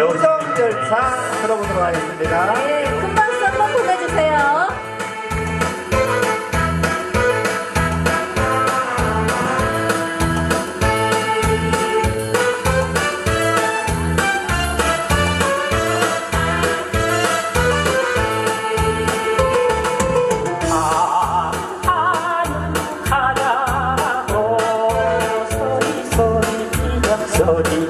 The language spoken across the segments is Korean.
풍성절차 들어보도록 하겠습니다. 네, 큰 박수 한번 보내주세요. 소리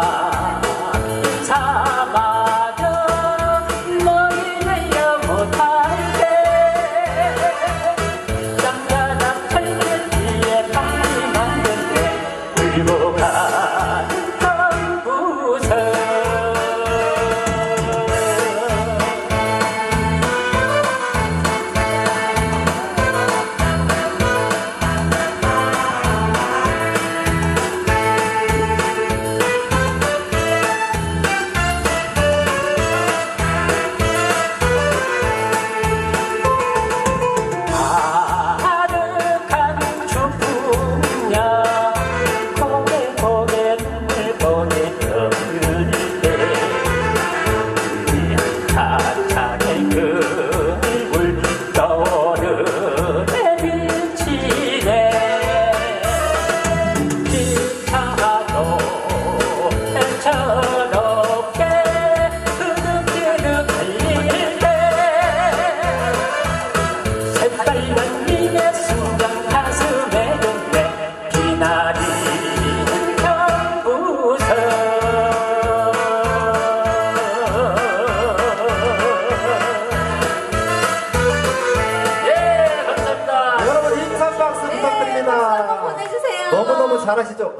감사합니다. 너무너무 잘하시죠?